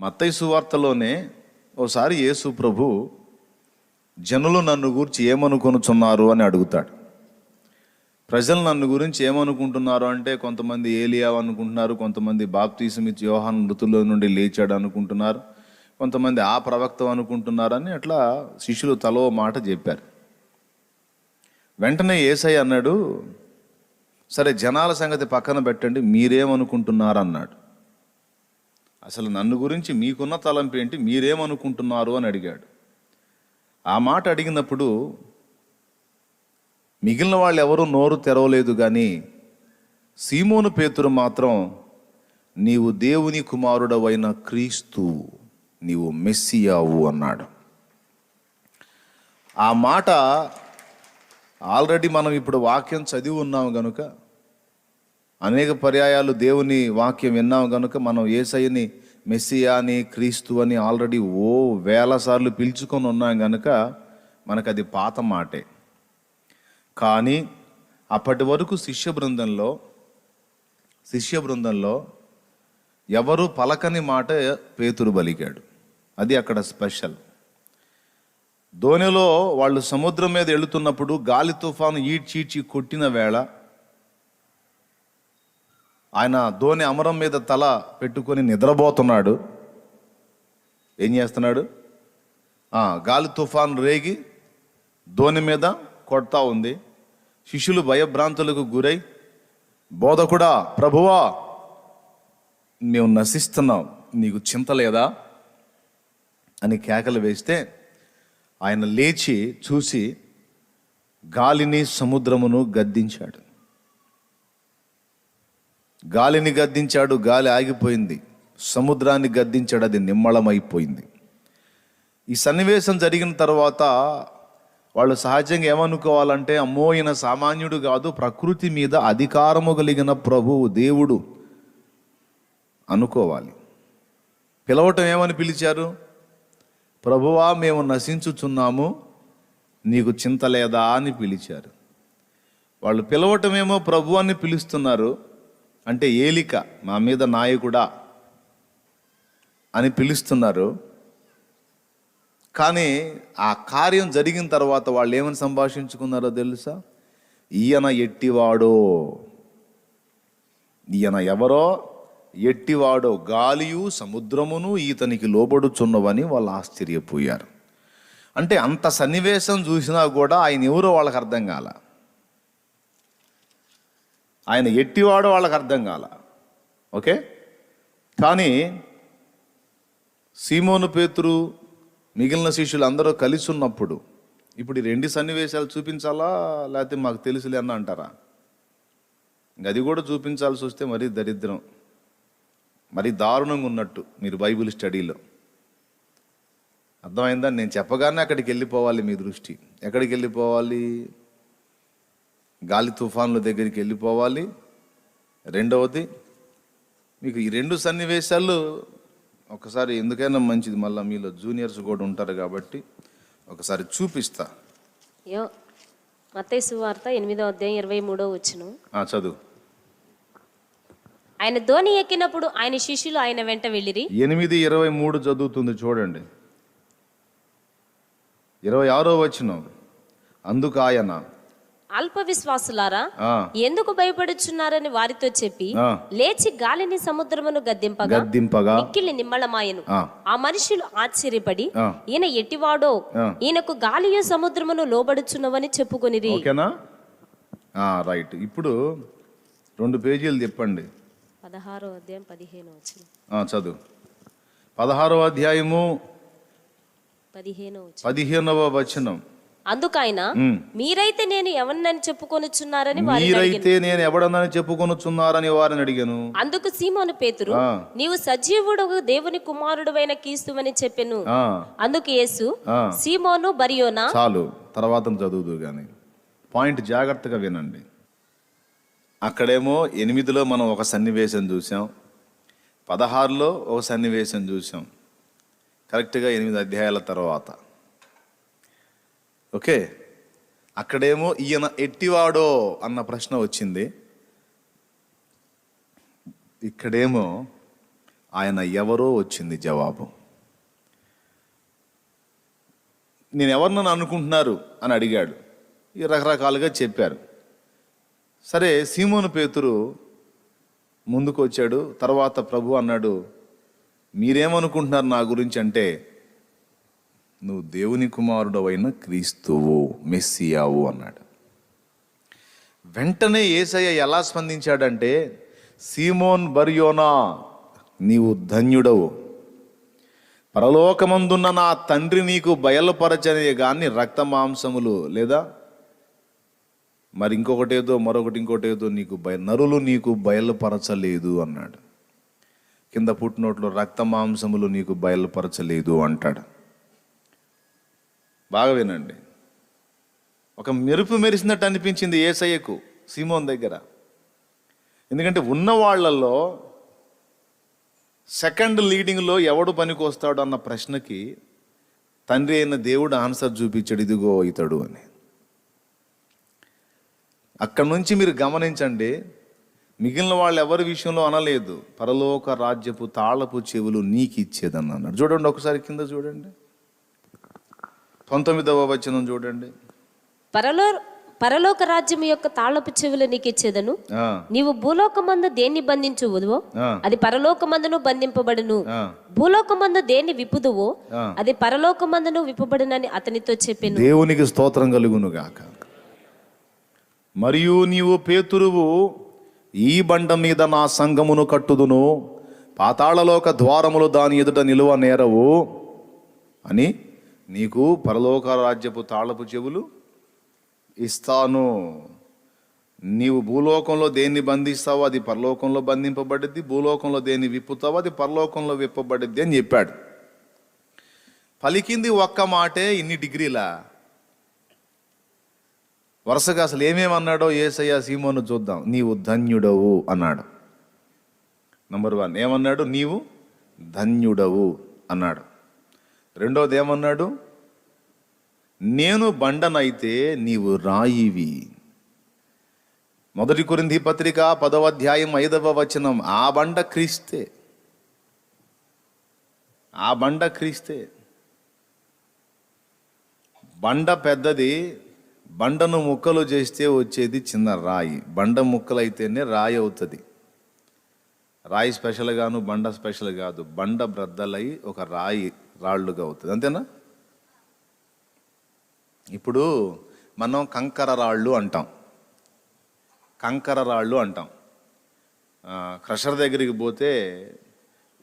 మత్తయ్య సువార్తలోనే ఓసారి యేసు ప్రభు జనులు నన్ను గురించి ఏమనుకొనుచున్నారు అని అడుగుతాడు. ప్రజలు నన్ను గురించి ఏమనుకుంటున్నారు అంటే కొంతమంది ఏలియా అనుకుంటున్నారు కొంతమంది బాప్తీసం యోహాన్ మృతుల్లో నుండి లేచాడు అనుకుంటున్నారు కొంతమంది ఆ ప్రవక్త అనుకుంటున్నారని అట్లా శిష్యులు తలో మాట చెప్పారు. వెంటనే ఏసై అన్నాడు సరే జనాల సంగతి పక్కన పెట్టండి మీరేమనుకుంటున్నారన్నాడు అసలు నన్ను గురించి మీకున్న తలంపు ఏంటి? మీరేమనుకుంటున్నారు అని అడిగాడు. ఆ మాట అడిగినప్పుడు మిగిలిన వాళ్ళు ఎవరూ నోరు తెరవలేదు కానీ సీమోను పేతురు మాత్రం నీవు దేవుని కుమారుడవైన క్రీస్తు నీవు మెస్సియావు అన్నాడు. ఆ మాట ఆల్రెడీ మనం ఇప్పుడు వాక్యం చదివి ఉన్నాం కనుక అనేక పర్యాయాలు దేవుని వాక్యం విన్నాం కనుక మనం ఏసయ్యని మెస్సియా అని క్రీస్తు అని ఆల్రెడీ ఓ వేల సార్లు పిలుచుకొని ఉన్నాం కనుక మనకు అది పాత మాటే. కానీ అప్పటి వరకు శిష్య బృందంలో శిష్య బృందంలో ఎవరు పలకని మాట పేతురు బలికాడు అది అక్కడ స్పెషల్. దోణిలో వాళ్ళు సముద్రం మీద వెళుతున్నప్పుడు గాలి తుఫాను ఈడ్చీడ్చి కొట్టిన వేళ ఆయన ధోని అమరం మీద తల పెట్టుకొని నిద్రపోతున్నాడు. ఏం చేస్తున్నాడు? గాలి తుఫాను రేగి ధోని మీద కొడతా ఉంది. శిష్యులు భయభ్రాంతులకు గురై బోధకుడా ప్రభువా మేము నశిస్తున్నాం. నీకు చింత లేదా? అని కేకలు వేస్తే ఆయన లేచి చూసి గాలిని సముద్రమును గద్దించాడు. గాలిని గద్దించాడు గాలి ఆగిపోయింది. సముద్రాన్ని గద్దించాడు అది నిమ్మళమైపోయింది ఈ సన్నివేశం జరిగిన తర్వాత వాళ్ళు సహజంగా ఏమనుకోవాలంటే అమ్మో ఈయన సామాన్యుడు కాదు ప్రకృతి మీద అధికారము కలిగిన ప్రభువు దేవుడు అనుకోవాలి. పిలవటం ఏమని పిలిచారు? ప్రభువా మేము నశించుచున్నాము నీకు చింత లేదా అని పిలిచారు. వాళ్ళు పిలవటమేమో ప్రభు అని పిలుస్తున్నారు. అంటే ఏలిక మా మీద నాయకుడా అని పిలుస్తున్నారు. కానీ ఆ కార్యం జరిగిన తర్వాత వాళ్ళు ఏమని సంభాషించుకున్నారో తెలుసా? ఈయన ఎట్టివాడో. ఈయన ఎవరో? ఎట్టివాడో. గాలియు సముద్రమును ఈతనికి లోబడుచున్నవని వాళ్ళు ఆశ్చర్యపోయారు. అంటే అంత సన్నివేశం చూసినా కూడా ఆయన ఎవరో వాళ్ళకి అర్థం కాల. ఆయన ఎట్టివాడో వాళ్ళకి అర్థం కాల. ఓకే? కానీ సీమోను పేతురు మిగిలిన శిష్యులు అందరూ కలిసి ఉన్నప్పుడు ఇప్పుడు ఈ రెండు సన్నివేశాలు చూపించాలా? లేకపోతే మాకు తెలుసులే అన్న అంటారా? అది కూడా చూపించాల్సి వస్తే మరీ దరిద్రం. మరీ దారుణంగా ఉన్నట్టు మీరు బైబిల్ స్టడీలో. అర్థమైందా? నేను చెప్పగానే అక్కడికి వెళ్ళిపోవాలి మీ దృష్టి. ఎక్కడికి వెళ్ళిపోవాలి? గాలి తుఫాన్ల దగ్గరికి వెళ్ళిపోవాలి. రెండవది మీకు ఈ రెండు సన్నివేశాలు ఒకసారి ఎందుకైనా మంచిది మళ్ళీ మీలో జూనియర్స్ కూడా ఉంటారు కాబట్టి ఒకసారి చూపిస్తా. యో మత్తయి సువార్త ఎనిమిదో అధ్యాయం ఇరవై మూడో వచ్చును ఆ, చదువు. ఆయన ధోని ఎక్కినప్పుడు ఆయన శిష్యులు ఆయన వెంట వెళ్ళిరి. ఎనిమిది ఇరవై మూడు చదువుతుంది చూడండి. ఇరవై ఆరో వచ్చిన అందుకు ఆయన అల్ప విశ్వాసులారా ఎందుకు భయపడుచున్నారని వారితో చెప్పి. లేచి గాలిని సముద్రమును గద్దింపగా గద్దింపగా. మిక్కిలి నిమ్మళమాయను. ఆ, మనుషులు ఆశ్చర్యపడి. ఈయన ఎట్టివాడో. ఈయనకు గాలియు సముద్రమును లోబడుచున్నవని ఓకేనా? ఆ, రైట్. ఇప్పుడు రెండు పేజీలు చెప్పండి. పదహారో అధ్యాయం పదిహేను వచ్చిన చదువు. పదహారవ అధ్యాయము పదిహేను పదిహేనవ వచనం. అందుకైన. మీరైతే నేను ఎవరినని చెప్పుకొనుచున్నారని. మీరైతే నేను ఎవడనని చెప్పుకొనుచున్నారని వారిని అడిగాను. అందుకు సీమోను పేతురు. నీవు సజీవుడు దేవుని కుమారుడువైన క్రీస్తువని చెప్పెను. అందుకు యేసు. సీమోను బరియోనా? చాలు తర్వాత చదువుదు కానీ పాయింట్ జాగ్రత్తగా వినండి. అక్కడేమో ఎనిమిదిలో మనం ఒక సన్నివేశం చూసాం పదహారులో ఒక సన్నివేశం చూసాం కరెక్ట్గా ఎనిమిది అధ్యాయాల తర్వాత. ఓకే. అక్కడేమో ఈయన ఎట్టివాడో అన్న ప్రశ్న వచ్చింది. ఇక్కడేమో ఆయన ఎవరో వచ్చింది జవాబు. నేను ఎవరినని అనుకుంటున్నారు అని అడిగాడు. ఈ రకరకాలుగా చెప్పారు. సరే సీమోను పేతురు ముందుకు వచ్చాడు తర్వాత ప్రభు అన్నాడు మీరేమనుకుంటున్నారు నా గురించి అంటే నువ్వు దేవుని కుమారుడు అయిన క్రీస్తువు మెస్సియావు అన్నాడు. వెంటనే ఏసయ్య ఎలా స్పందించాడంటే సీమోన్ బర్యోనా నీవు ధన్యుడవు. పరలోకమందున్న నా తండ్రి నీకు బయలుపరచనే కానీ రక్త మాంసములు లేదా? మరి ఇంకొకటేదో మరొకటి ఇంకోటేదో నీకు బయ నరులు నీకు బయలుపరచలేదు అన్నాడు. కింద పుట్టినోట్లో రక్త మాంసములు నీకు బయలుపరచలేదు అంటాడు. బాగా వినండి. ఒక మెరుపు మెరిసినట్టు అనిపించింది ఏసయ్యకు సీమోన్ దగ్గర. ఎందుకంటే ఉన్న వాళ్ళల్లో సెకండ్ లీడింగ్లో ఎవడు పనికొస్తాడు అన్న ప్రశ్నకి తండ్రి అయిన దేవుడు ఆన్సర్ చూపించాడు ఇదిగో ఇతడు అని. అక్కడి నుంచి మీరు గమనించండి మిగిలిన వాళ్ళు ఎవరి విషయంలో అనలేదు. పరలోక రాజ్యపు తాళపు చెవులు నీకు ఇచ్చేదన్నాడు చూడండి ఒకసారి కింద చూడండి. పంతొమ్మిదవ వచనం చూడండి. పరలో పరలోక రాజ్యం యొక్క తాళపు చెవులు నీకు ఇచ్చేదను. నీవు భూలోకమందు దేన్ని బంధించువుదువో? అది పరలోకమందును బంధింపబడును. భూలోకమందు దేన్ని విప్పుదువో. అది పరలోకమందును విప్పబడునని అతనితో చెప్పాను. దేవునికి స్తోత్రం కలుగును గాక. మరియు నీవు పేతురువు ఈ బండ మీద నా సంగమును కట్టుదును. పాతాళలోక ద్వారములు దాని ఎదుట నిలువ నేరవు అని నీకు పరలోక రాజ్యపు తాళపు చెవులు ఇస్తాను. నీవు భూలోకంలో దేన్ని బంధిస్తావో అది పరలోకంలో బంధింపబడిద్ది భూలోకంలో దేన్ని విప్పుతావో అది పరలోకంలో విప్పబడిద్ది అని చెప్పాడు. పలికింది ఒక్క మాటే ఇన్ని డిగ్రీలా. వరుసగా అసలు ఏమేమన్నాడో ఏసయ్య సీమోను చూద్దాం. నీవు ధన్యుడవు అన్నాడు. నంబర్ వన్ ఏమన్నాడు? నీవు ధన్యుడవు అన్నాడు. రెండోది ఏమన్నాడు? నేను బండనైతే నీవు రాయివి. మొదటి కురింది పత్రిక పదవ అధ్యాయం ఐదవ వచనం ఆ బండ క్రీస్తే. ఆ బండ క్రీస్తే. బండ పెద్దది బండను ముక్కలు చేస్తే వచ్చేది చిన్న రాయి. బండ ముక్కలు అయితేనే రాయి అవుతుంది. రాయి స్పెషల్ గాను బండ స్పెషల్ కాదు. బండ బ్రద్దలై ఒక రాయి రాళ్ళుగా అవుతుంది. అంతేనా? ఇప్పుడు మనం కంకర రాళ్ళు అంటాం. కంకర రాళ్ళు అంటాం. క్రషర్ దగ్గరికి పోతే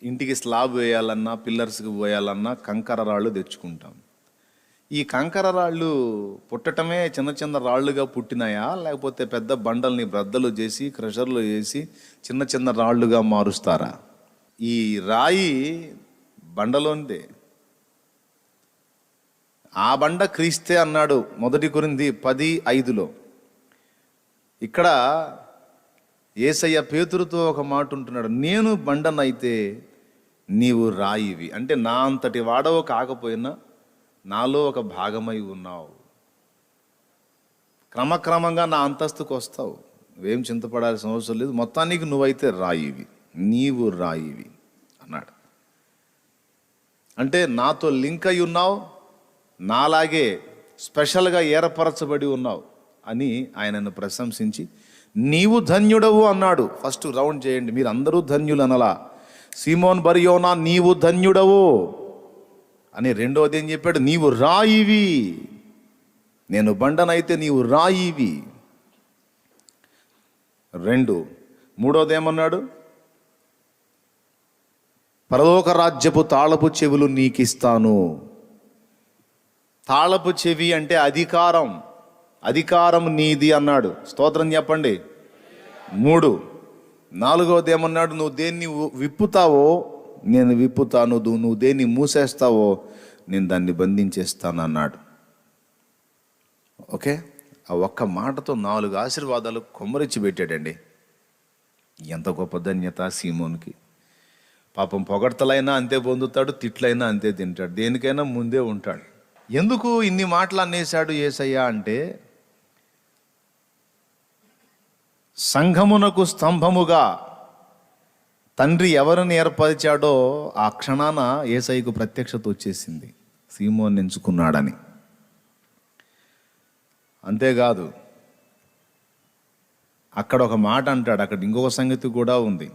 ఇంటికి స్లాబ్ వేయాలన్నా పిల్లర్స్కి పోయాలన్నా కంకర రాళ్ళు తెచ్చుకుంటాం. ఈ కంకర రాళ్ళు పుట్టటమే చిన్న చిన్న రాళ్ళుగా పుట్టినాయా? లేకపోతే పెద్ద బండల్ని బ్రద్దలు చేసి క్రషర్లు చేసి చిన్న చిన్న రాళ్ళుగా మారుస్తారా? ఈ రాయి బండలోనిదే. ఆ బండ క్రీస్తే అన్నాడు మొదటి కొరింది పది ఐదులో. ఇక్కడ ఏసయ్య పేతురుతో ఒక మాట ఉంటున్నాడు నేను బండనైతే నీవు రాయివి. అంటే నా అంతటి వాడవ కాకపోయినా నాలో ఒక భాగమై ఉన్నావు. క్రమక్రమంగా నా అంతస్తుకు వస్తావు. నువ్వేం చింతపడాల్సిన అవసరం లేదు. మొత్తానికి నువ్వైతే రాయివి. నీవు రాయివి అన్నాడు. అంటే నాతో లింక్ అయి ఉన్నావు నాలాగే స్పెషల్గా ఏర్పరచబడి ఉన్నావు అని ఆయనను ప్రశంసించి నీవు ధన్యుడవు అన్నాడు. ఫస్ట్ రౌండ్ చేయండి మీరు అందరూ ధన్యులు అనలా సీమోన్ బరియోనా నీవు ధన్యుడవు అని రెండవది ఏం చెప్పాడు నీవు రాయివి. నేను బండనైతే నీవు రాయివి. రెండు. మూడోది ఏమన్నాడు పరలోక రాజ్యపు తాళపు చెవులు నీకిస్తాను. తాళపు చెవి అంటే అధికారం. అధికారం నీది అన్నాడు. స్తోత్రం చెప్పండి. మూడు. నాలుగవది ఏమన్నాడు? నువ్వు దేన్ని విప్పుతావో? నేను విప్పుతాను. నువ్వు నువ్వు దేన్ని మూసేస్తావో? నేను దాన్ని బంధించేస్తాను అన్నాడు ఓకే? ఆ ఒక్క మాటతో నాలుగు ఆశీర్వాదాలు కొమ్మరిచ్చి పెట్టాడండి. ఎంత గొప్ప ధన్యత సీమోన్కి. పాపం పొగడ్తలైనా అంతే పొందుతాడు తిట్లైనా అంతే తింటాడు. దేనికైనా ముందే ఉంటాడు. ఎందుకు ఇన్ని మాటలు అనేశాడు ఏసయ్య అంటే సంఘమునకు స్తంభముగా తండ్రి ఎవరిని ఏర్పరిచాడో ఆ క్షణాన ఏసైకు ప్రత్యక్షత వచ్చేసింది. సీమోన్ ఎంచుకున్నాడని. అంతేకాదు అక్కడ ఒక మాట అంటాడు అక్కడ ఇంకొక సంగతి కూడా ఉంది.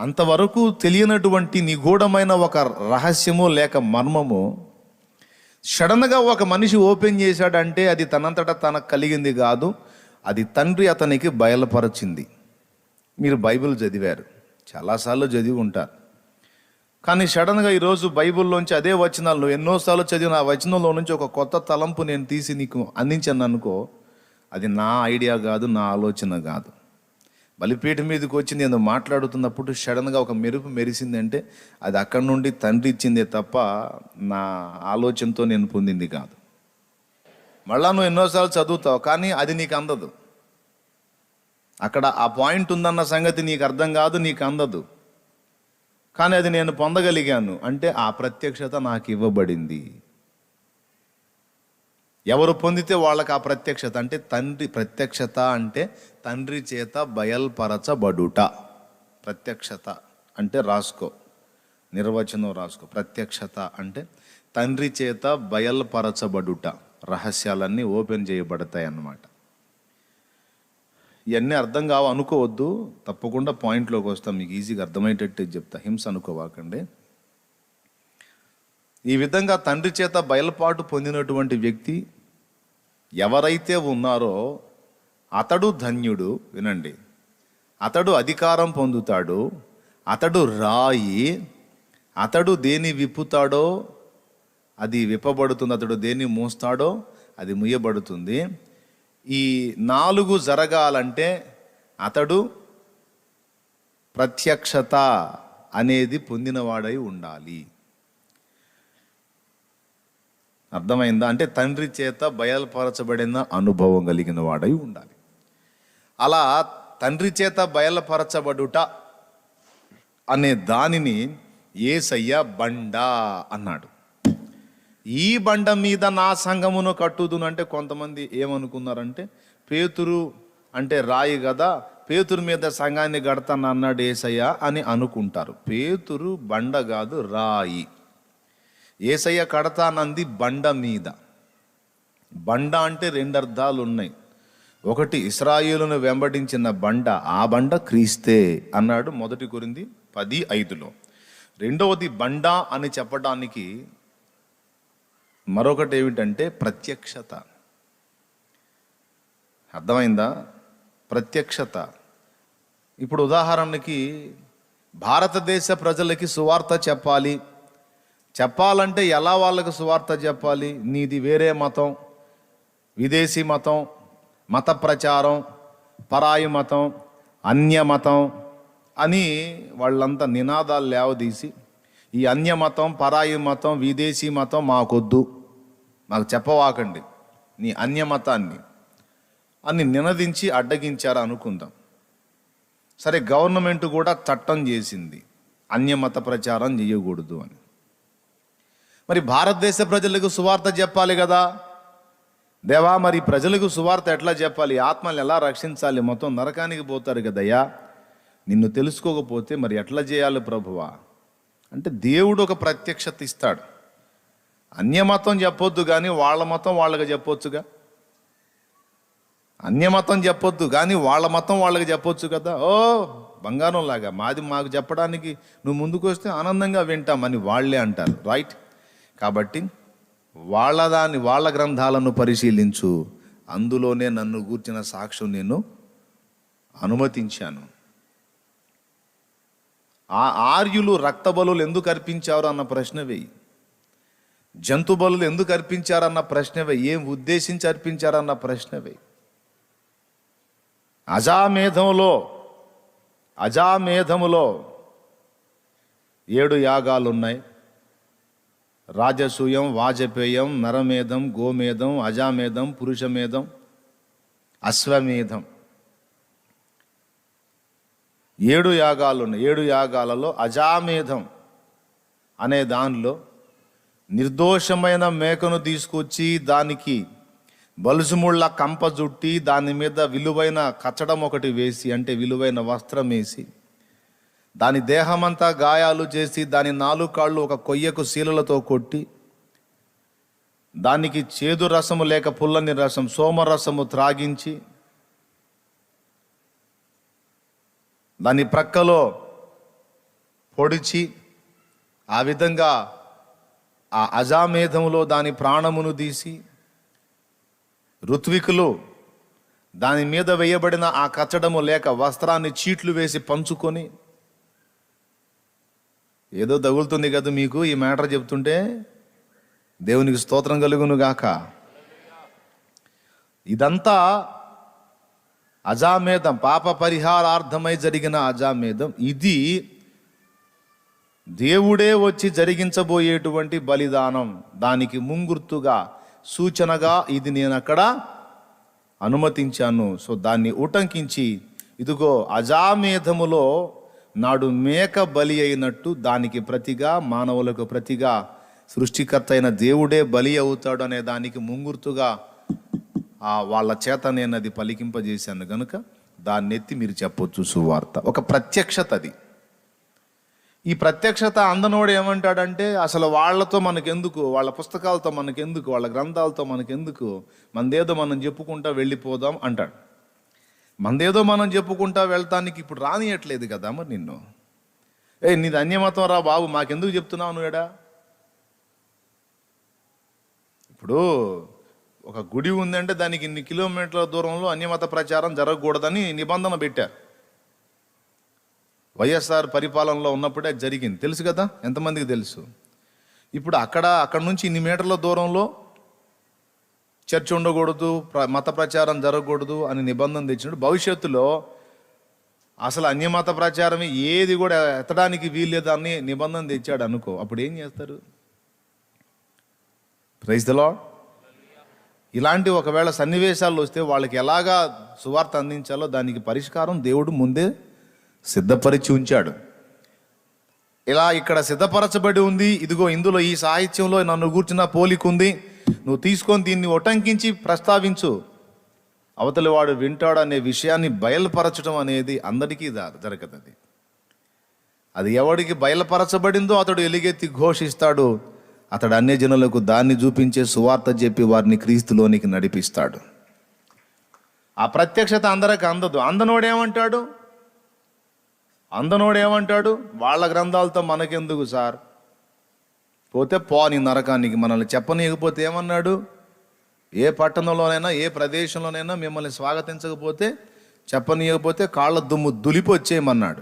అంతవరకు తెలియనటువంటి నిగూఢమైన ఒక రహస్యము లేక మర్మము సడన్గా ఒక మనిషి ఓపెన్ చేశాడంటే అది తనంతట తనకు కలిగింది కాదు అది తండ్రి అతనికి బయలుపరచింది. మీరు బైబిల్ చదివారు చాలాసార్లు చదివి ఉంటారు. కానీ సడన్గా ఈరోజు బైబిల్లోంచి అదే వచనాలు నువ్వు ఎన్నోసార్లు చదివిన ఆ వచనంలో నుంచి ఒక కొత్త తలంపు నేను తీసి నీకు అందించాను అనుకో అది నా ఐడియా కాదు నా ఆలోచన కాదు. బలిపీఠ మీదకి వచ్చి నేను మాట్లాడుతున్నప్పుడు సడన్గా ఒక మెరుపు మెరిసిందంటే అది అక్కడి నుండి తండ్రి ఇచ్చిందే తప్ప నా ఆలోచనతో నేను పొందింది కాదు. మళ్ళా నువ్వు ఎన్నోసార్లు చదువుతావు కానీ అది నీకు అందదు. అక్కడ ఆ పాయింట్ ఉందన్న సంగతి నీకు అర్థం కాదు నీకు అందదు. కానీ అది నేను పొందగలిగాను అంటే ఆ ప్రత్యక్షత నాకు ఇవ్వబడింది. ఎవరు పొందితే వాళ్ళకి ఆ ప్రత్యక్షత. అంటే తండ్రి ప్రత్యక్షత అంటే తండ్రి చేత బయల్పరచబడుట. ప్రత్యక్షత అంటే రాసుకో. నిర్వచనం రాసుకో. ప్రత్యక్షత అంటే తండ్రి చేత బయల్పరచబడుట. రహస్యాలన్నీ ఓపెన్ చేయబడతాయి అన్నమాట. ఇవన్నీ అర్థం కావు అనుకోవద్దు. తప్పకుండా పాయింట్లోకి వస్తాం. మీకు ఈజీగా అర్థమయ్యేటట్టు చెప్తా. హింస అనుకోవాకండి. ఈ విధంగా తండ్రి చేత బయలుపాటు పొందినటువంటి వ్యక్తి ఎవరైతే ఉన్నారో అతడు ధన్యుడు వినండి. అతడు అధికారం పొందుతాడు అతడు రాయి అతడు దేని విప్పుతాడో అది విప్పబడుతుంది అతడు దేన్ని మోస్తాడో అది ముయ్యబడుతుంది. ఈ నాలుగు జరగాలంటే అతడు ప్రత్యక్షత అనేది పొందినవాడై ఉండాలి. అర్థమైందా? అంటే తండ్రి చేత బయలుపరచబడిన అనుభవం కలిగిన వాడై ఉండాలి. అలా తండ్రి చేత బయలుపరచబడుట అనే దానిని ఏసయ్య బండ అన్నాడు. ఈ బండ మీద నా సంఘమును కట్టుదును అంటే కొంతమంది ఏమనుకున్నారంటే పేతురు అంటే రాయి కదా పేతురు మీద సంఘాన్ని కడతాను అన్నాడు ఏసయ్య అని అనుకుంటారు. పేతురు బండ కాదు రాయి ఏసయ్య కడతానంది బండ మీద. బండ అంటే రెండు అర్థాలు ఉన్నాయి. ఒకటి ఇస్రాయేలును వెంబడించిన బండ ఆ బండ క్రీస్తే అన్నాడు మొదటి కొరింది పది ఐదులో. రెండవది బండ అని చెప్పడానికి మరొకటి ఏమిటంటే ప్రత్యక్షత. అర్థమైందా? ప్రత్యక్షత. ఇప్పుడు ఉదాహరణకి భారతదేశ ప్రజలకి సువార్త చెప్పాలి. చెప్పాలంటే ఎలా వాళ్ళకు సువార్త చెప్పాలి? నీది వేరే మతం విదేశీ మతం మత ప్రచారం పరాయి మతం అన్య మతం అని వాళ్ళంతా నినాదాలు లేవదీసి ఈ అన్యమతం పరాయి మతం విదేశీ మతం మాకొద్దు. మాకు చెప్పవాకండి. నీ అన్య మతాన్ని. అని నినదించి అడ్డగించారు అనుకుందాం. సరే గవర్నమెంట్ కూడా చట్టం చేసింది. అన్యమత ప్రచారం చేయకూడదు అని. మరి భారతదేశ ప్రజలకు సువార్త చెప్పాలి కదా? దేవా మరి ప్రజలకు సువార్త ఎట్లా చెప్పాలి? ఆత్మల్ని ఎలా రక్షించాలి? మొత్తం నరకానికి పోతారు కదయ్యా. నిన్ను తెలుసుకోకపోతే మరి ఎట్లా చేయాలి ప్రభువా? అంటే దేవుడు ఒక ప్రత్యక్షత ఇస్తాడు. అన్యమతం చెప్పొద్దు కానీ వాళ్ళ మతం వాళ్ళకి చెప్పొచ్చుగా? అన్యమతం చెప్పొద్దు కానీ వాళ్ళ మతం వాళ్ళకి చెప్పొచ్చు కదా? ఓ బంగారం లాగా మాది మాకు చెప్పడానికి నువ్వు ముందుకు వస్తే ఆనందంగా వింటామని వాళ్ళే అంటారు. రైట్ కాబట్టి వాళ్ళ దాని వాళ్ళ గ్రంథాలను పరిశీలించు. అందులోనే నన్ను గూర్చిన సాక్ష్యం నేను అనుమతించాను. ఆ ఆర్యులు రక్త బలులు ఎందుకు అర్పించారు అన్న ప్రశ్న వెయ్యి జంతు బలులు ఎందుకు అర్పించారన్న ప్రశ్న ఏం ఉద్దేశించి అర్పించారన్న ప్రశ్న వెయ్యి అజామేధంలో అజామేధములో ఏడు యాగాలు ఉన్నాయి రాజసూయం వాజపేయం నరమేధం గోమేధం అజామేధం పురుషమేధం అశ్వమేధం. ఏడు యాగాలు ఉన్నాయి ఏడు యాగాలలో అజామేధం అనే దానిలో నిర్దోషమైన మేకను తీసుకొచ్చి దానికి బలుసుముళ్ళ కంప జుట్టి దాని మీద విలువైన కచ్చడం ఒకటి వేసి అంటే విలువైన వస్త్రం వేసి దాని దేహమంతా గాయాలు చేసి దాని నాలుగు కాళ్ళు ఒక కొయ్యకు శీలలతో కొట్టి దానికి చేదు రసము లేక పుల్లని రసం సోమరసము త్రాగించి దాని ప్రక్కలో పొడిచి ఆ విధంగా ఆ అజామేధములో దాని ప్రాణమును తీసి ఋత్వికులు దాని మీద వేయబడిన ఆ కచ్చడము లేక వస్త్రాన్ని చీట్లు వేసి పంచుకొని ఏదో తగులుతుంది కదా మీకు ఈ మ్యాటర్ చెప్తుంటే దేవునికి స్తోత్రం కలుగును గాక. ఇదంతా అజామేధం పాప పరిహారార్థమై జరిగిన అజామేధం. ఇది దేవుడే వచ్చి జరిగించబోయేటువంటి బలిదానం. దానికి ముంగుర్తుగా సూచనగా ఇది నేను అక్కడ అనుమతించాను. సో దాన్ని ఉటంకించి ఇదిగో అజామేధములో నాడు మేక బలి అయినట్టు దానికి ప్రతిగా మానవులకు ప్రతిగా సృష్టికర్త అయిన దేవుడే బలి అవుతాడు అనే దానికి ముంగుర్తుగా ఆ వాళ్ళ చేత నేను అది పలికింపజేశాను గనుక దాన్ని ఎత్తి మీరు చెప్పొచ్చు సువార్త. ఒక ప్రత్యక్షత అది. ఈ ప్రత్యక్షత అందనోడు ఏమంటాడంటే అసలు వాళ్ళతో మనకెందుకు వాళ్ళ పుస్తకాలతో మనకెందుకు వాళ్ళ గ్రంథాలతో మనకెందుకు మనదేదో మనం చెప్పుకుంటా వెళ్ళిపోదాం అంటాడు. మనదేదో మనం చెప్పుకుంటా వెళ్తానికి ఇప్పుడు రానియట్లేదు కదా మరి నిన్ను. ఏ నీది అన్యమతం రా బాబు మాకెందుకు చెప్తున్నావు నువ్వేడా ఇప్పుడు ఒక గుడి ఉందంటే దానికి ఇన్ని కిలోమీటర్ల దూరంలో అన్యమత ప్రచారం జరగకూడదని నిబంధన పెట్టారు వైఎస్ఆర్ పరిపాలనలో ఉన్నప్పుడే జరిగింది. తెలుసు కదా? ఎంతమందికి తెలుసు? ఇప్పుడు అక్కడ అక్కడ నుంచి ఇన్ని మీటర్ల దూరంలో చర్చ్ ఉండకూడదు ప్ర- మత ప్రచారం జరగకూడదు అని నిబంధన తెచ్చినప్పుడు భవిష్యత్తులో అసలు అన్యమత ప్రచారం ఏది కూడా ఎత్తడానికి వీల్లేదని నిబంధన తెచ్చాడు అనుకో. అప్పుడు ఏం చేస్తారు? ప్రైజ్ ద లాడ్ ఇలాంటి ఒకవేళ సన్నివేశాలు వస్తే వాళ్ళకి ఎలాగా సువార్త అందించాలో దానికి పరిష్కారం దేవుడు ముందే సిద్ధపరిచి ఉంచాడు. ఇలా ఇక్కడ సిద్ధపరచబడి ఉంది. ఇదిగో ఇందులో ఈ సాహిత్యంలో నన్ను కూర్చున్న పోలికుంది ఉంది. నువ్వు తీసుకొని దీన్ని ఉటంకించి ప్రస్తావించు. అవతలి వాడు వింటాడు అనే విషయాన్ని బయలుపరచడం అనేది అందరికీ దా- జరగదు అది అది ఎవడికి బయలుపరచబడిందో అతడు ఎలుగెత్తి ఘోషిస్తాడు. అతడు అన్య జనులకు దాన్ని చూపించే సువార్త చెప్పి వారిని క్రీస్తులోనికి నడిపిస్తాడు. ఆ ప్రత్యక్షత అందరికి అందదు. అందనోడేమంటాడు? అందనోడేమంటాడు? వాళ్ళ గ్రంథాలతో మనకెందుకు సార్? పోతే పో నీ నరకానికి మనల్ని చెప్పనీయకపోతే ఏమన్నాడు? ఏ పట్టణంలోనైనా ఏ ప్రదేశంలోనైనా మిమ్మల్ని స్వాగతించకపోతే చెప్పనీయకపోతే కాళ్ళ దుమ్ము దులిపి వచ్చేయమన్నాడు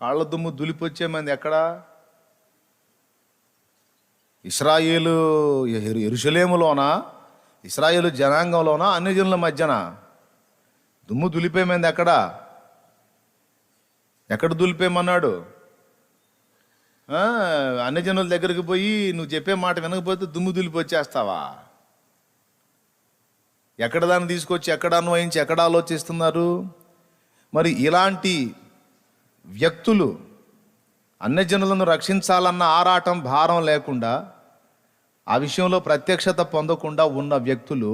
కాళ్ళ దుమ్ము దులిపి వచ్చేయమంది ఎక్కడ? ఇస్రాయేలు ఎరు- ఇస్రాయేలు జనాంగంలోనా? అన్ని జనుల మధ్యన? దుమ్ము దులిపేమైంది ఎక్కడ? ఎక్కడ దులిపేయమన్నాడు? ఆ, అన్ని జనుల దగ్గరికి పోయి నువ్వు చెప్పే మాట వినకపోతే దుమ్ము దులిపి వచ్చేస్తావా? ఎక్కడ దాన్ని తీసుకొచ్చి ఎక్కడ అన్వయించి ఎక్కడ ఆలోచిస్తున్నారు? మరి ఇలాంటి వ్యక్తులు అన్యజనులను రక్షించాలన్న ఆరాటం భారం లేకుండా ఆ విషయంలో ప్రత్యక్షత పొందకుండా ఉన్న వ్యక్తులు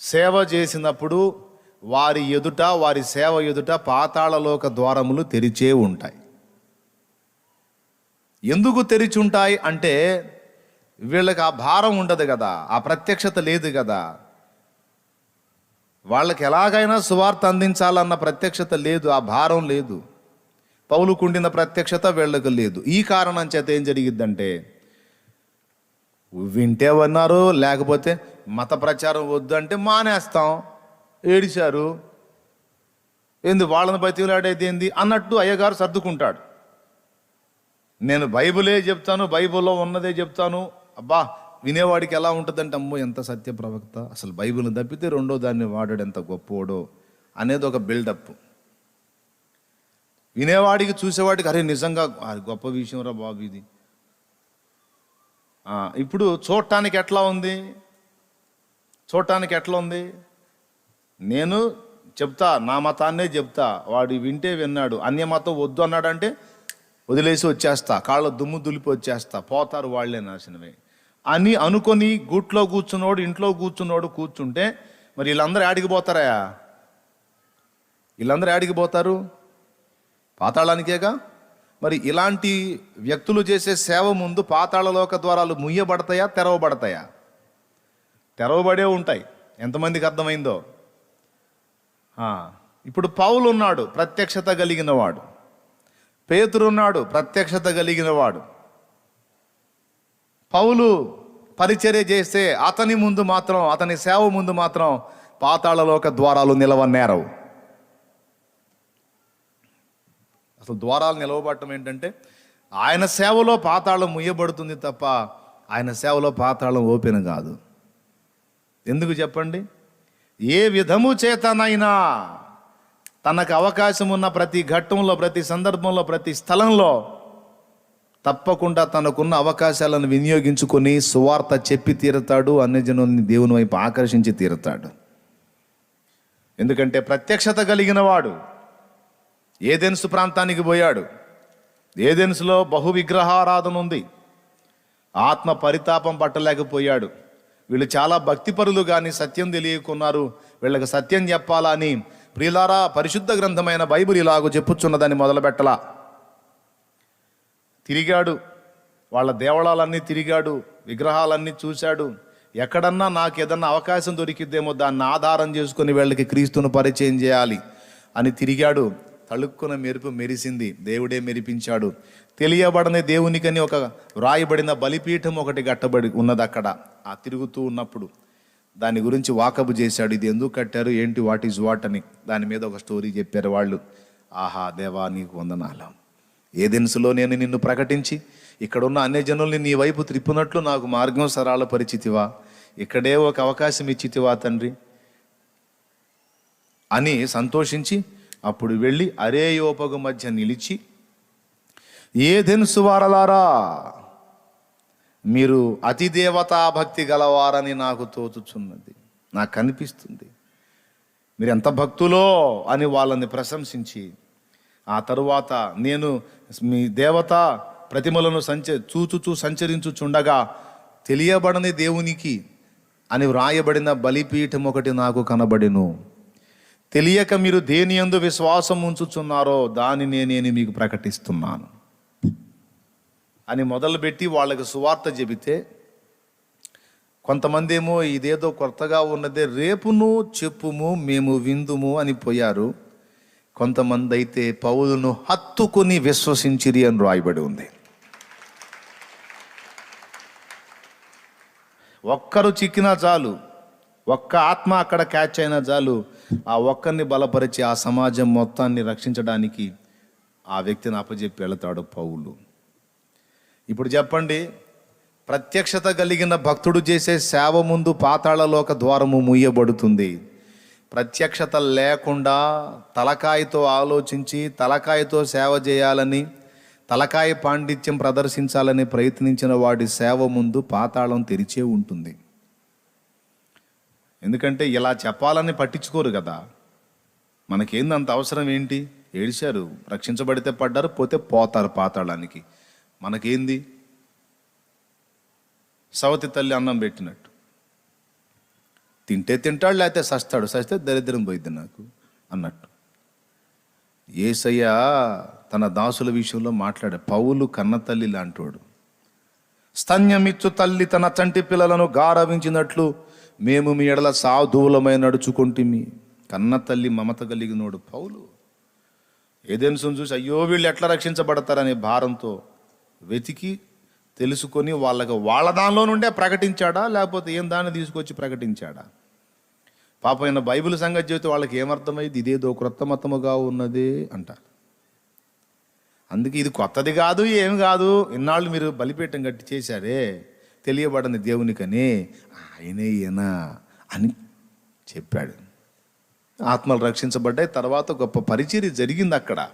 సేవ చేసినప్పుడు వారి ఎదుట వారి సేవ ఎదుట పాతాళలోక ద్వారములు తెరిచే ఉంటాయి. ఎందుకు తెరిచి ఉంటాయి అంటే వీళ్ళకి ఆ భారం ఉండదు కదా ఆ ప్రత్యక్షత లేదు కదా. వాళ్ళకి ఎలాగైనా సువార్త అందించాలన్న ప్రత్యక్షత లేదు ఆ భారం లేదు. పౌలుకుండిన ప్రత్యక్షత వీళ్ళకు లేదు. ఈ కారణం చేత ఏం జరిగిద్దంటే వింటే ఉన్నారు లేకపోతే మత ప్రచారం వద్దు అంటే మానేస్తాం. ఏడిచారు. ఏంది వాళ్ళని బతిలాడేది ఏంది? అన్నట్టు అయ్యగారు సర్దుకుంటాడు. నేను బైబిలే చెప్తాను బైబుల్లో ఉన్నదే చెప్తాను. అబ్బా వినేవాడికి ఎలా ఉంటుందంటే అమ్మో ఎంత సత్య ప్రవక్త అసలు బైబిల్ని తప్పితే రెండో దాన్ని వాడాడు ఎంత గొప్పోడో అనేది ఒక బిల్డప్. వినేవాడికి చూసేవాడికి అరే నిజంగా అది గొప్ప విషయం రా బాబు ఇది. ఇప్పుడు చూడటానికి ఎట్లా ఉంది? చూడటానికి ఎట్లా ఉంది? నేను చెప్తా నా మతాన్నే చెప్తా. వాడు వింటే విన్నాడు. అన్య మతం వద్దు అన్నాడంటే వదిలేసి వచ్చేస్తా కాళ్ళ దుమ్ము దులిపి వచ్చేస్తా పోతారు వాళ్ళే నాశనమే అని అనుకొని గూట్లో కూర్చున్నోడు ఇంట్లో కూర్చున్నోడు కూర్చుంటే మరి వీళ్ళందరూ ఆడికి పోతారా? వీళ్ళందరూ యాడికి పోతారు? పాతాళానికేగా? మరి ఇలాంటి వ్యక్తులు చేసే సేవ ముందు పాతాళలోక ద్వారాలు ముయ్యబడతాయా తెరవబడతాయా? తెరవబడే ఉంటాయి. ఎంతమందికి అర్థమైందో? ఇప్పుడు పావులు ఉన్నాడు ప్రత్యక్షత కలిగిన పేతురు ఉన్నాడు ప్రత్యక్షత కలిగిన వాడు. పౌలు పరిచర్య చేస్తే అతని ముందు మాత్రం అతని సేవ ముందు మాత్రం పాతాళలోక ద్వారాలు నిలవనేరవు అసలు ద్వారాలు నిలవబడటం ఏంటంటే ఆయన సేవలో పాతాళం ముయ్యబడుతుంది తప్ప ఆయన సేవలో పాతాళం ఓపెన్ కాదు. ఎందుకు చెప్పండి? ఏ విధము చేతనైనా తనకు అవకాశం ఉన్న ప్రతి ఘట్టంలో ప్రతి సందర్భంలో ప్రతి స్థలంలో తప్పకుండా తనకున్న అవకాశాలను వినియోగించుకొని సువార్త చెప్పి తీరుతాడు అన్యజనుల్ని దేవుని వైపు ఆకర్షించి తీరుతాడు. ఎందుకంటే ప్రత్యక్షత కలిగిన వాడు ఏదెన్స్ ప్రాంతానికి పోయాడు ఏదెన్స్లో బహు విగ్రహారాధన ఉంది ఆత్మ పరితాపం పట్టలేకపోయాడు వీళ్ళు చాలా భక్తిపరులు కానీ సత్యం తెలియకున్నారు వీళ్ళకి సత్యం చెప్పాలా అని ప్రియులారా పరిశుద్ధ గ్రంథమైన బైబిల్ ఇలాగూ చెప్పుచున్నదని మొదలుపెట్టలా. తిరిగాడు వాళ్ళ దేవళాలన్నీ తిరిగాడు విగ్రహాలన్నీ చూశాడు. ఎక్కడన్నా నాకు ఏదన్నా అవకాశం దొరికిద్దేమో దాన్ని ఆధారం చేసుకుని వీళ్ళకి క్రీస్తును పరిచయం చేయాలి అని తిరిగాడు. తళుక్కున మెరుపు మెరిసింది దేవుడే మెరిపించాడు. తెలియబడని దేవునికని ఒక వ్రాయబడిన బలిపీఠం ఒకటి కట్టబడి ఉన్నది అక్కడ ఆ తిరుగుతూ ఉన్నప్పుడు దాని గురించి వాకబు చేశాడు. ఇది ఎందుకు కట్టారు? ఏంటి? వాట్ ఈజ్ వాట్ అని. దాని మీద ఒక స్టోరీ చెప్పారు వాళ్ళు. ఆహా దేవా నీకు వందనాల. ఏ దినుసులో నేను నిన్ను ప్రకటించి ఇక్కడున్న అన్ని జనుల్ని నీ వైపు త్రిప్పునట్లు నాకు మార్గం సరాల పరిచితివా ఇక్కడే ఒక అవకాశం ఇచ్చితివా తండ్రి? అని సంతోషించి అప్పుడు వెళ్ళి అరేయోపగు మధ్య నిలిచి ఏ దినుసు వారలారా? మీరు అతిదేవతా భక్తి గలవారని నాకు తోచుచున్నది. నాకు కనిపిస్తుంది. మీరు ఎంత భక్తులో అని వాళ్ళని ప్రశంసించి ఆ తరువాత నేను మీ దేవత ప్రతిమలను సంచ చూచుచూ సంచరించుచుండగా తెలియబడని దేవునికి అని వ్రాయబడిన బలిపీఠం ఒకటి నాకు కనబడెను. తెలియక మీరు దేని ఎందు విశ్వాసం ఉంచుచున్నారో దానినే నేను మీకు ప్రకటిస్తున్నాను. అని మొదలుపెట్టి వాళ్ళకి సువార్త చెబితే కొంతమంది ఏమో ఇదేదో కొత్తగా ఉన్నదే రేపును చెప్పుము మేము విందుము అని పోయారు. కొంతమంది అయితే పౌలును హత్తుకుని విశ్వసించిరి అని రాయబడి ఉంది. ఒక్కరు చిక్కినా చాలు ఒక్క ఆత్మ అక్కడ క్యాచ్ అయినా చాలు ఆ ఒక్కరిని బలపరిచి ఆ సమాజం మొత్తాన్ని రక్షించడానికి ఆ వ్యక్తిని అప్పజెప్పి వెళతాడు పౌలు. ఇప్పుడు చెప్పండి ప్రత్యక్షత కలిగిన భక్తుడు చేసే సేవ ముందు పాతాళలోక ద్వారము మూయబడుతుంది. ప్రత్యక్షత లేకుండా తలకాయతో ఆలోచించి తలకాయతో సేవ చేయాలని తలకాయ పాండిత్యం ప్రదర్శించాలని ప్రయత్నించిన వాడి సేవ ముందు పాతాళం తెరిచే ఉంటుంది. ఎందుకంటే ఇలా చెప్పాలని పట్టించుకోరు కదా. మనకేంది అంత అవసరం ఏంటి? ఏడిశారు రక్షించబడితే పడ్డారు పోతే పోతారు పాతాళానికి. మనకేంది? సవతి తల్లి అన్నం పెట్టినట్టు. తింటే తింటాడు లేకపోతే సస్తాడు. సస్తే దరిద్రం పోయిద్ది నాకు అన్నట్టు. ఏసయ్య తన దాసుల విషయంలో మాట్లాడే పౌలు కన్న తల్లి లాంటోడు. స్తన్యమిచ్చు తల్లి తన చంటి పిల్లలను గారవించినట్లు మేము మీ ఎడల సాధువులమై నడుచుకుంటుమి. కన్న తల్లి మమత కలిగినోడు పౌలు. ఏదెన్సును చూసి అయ్యో వీళ్ళు ఎట్లా రక్షించబడతారనే భారంతో వెతికి తెలుసుకొని వాళ్ళకి వాళ్ళ దానిలో నుండే ప్రకటించాడా? లేకపోతే ఏం దాన్ని తీసుకొచ్చి ప్రకటించాడా? పాప ఈయన బైబిల్ సంగతి చెబితే వాళ్ళకి ఏమర్థమైంది? ఇదేదో క్రొత్త మతముగా ఉన్నది అంటారు అందుకే ఇది కొత్తది కాదు ఏమి కాదు. ఇన్నాళ్ళు మీరు బలిపీఠం కట్టి చేశారే తెలియబడని దేవునికని ఆయనే ఈయన అని చెప్పాడు. ఆత్మలు రక్షించబడ్డాయి. తర్వాత గొప్ప పరిచర్య జరిగింది అక్కడ.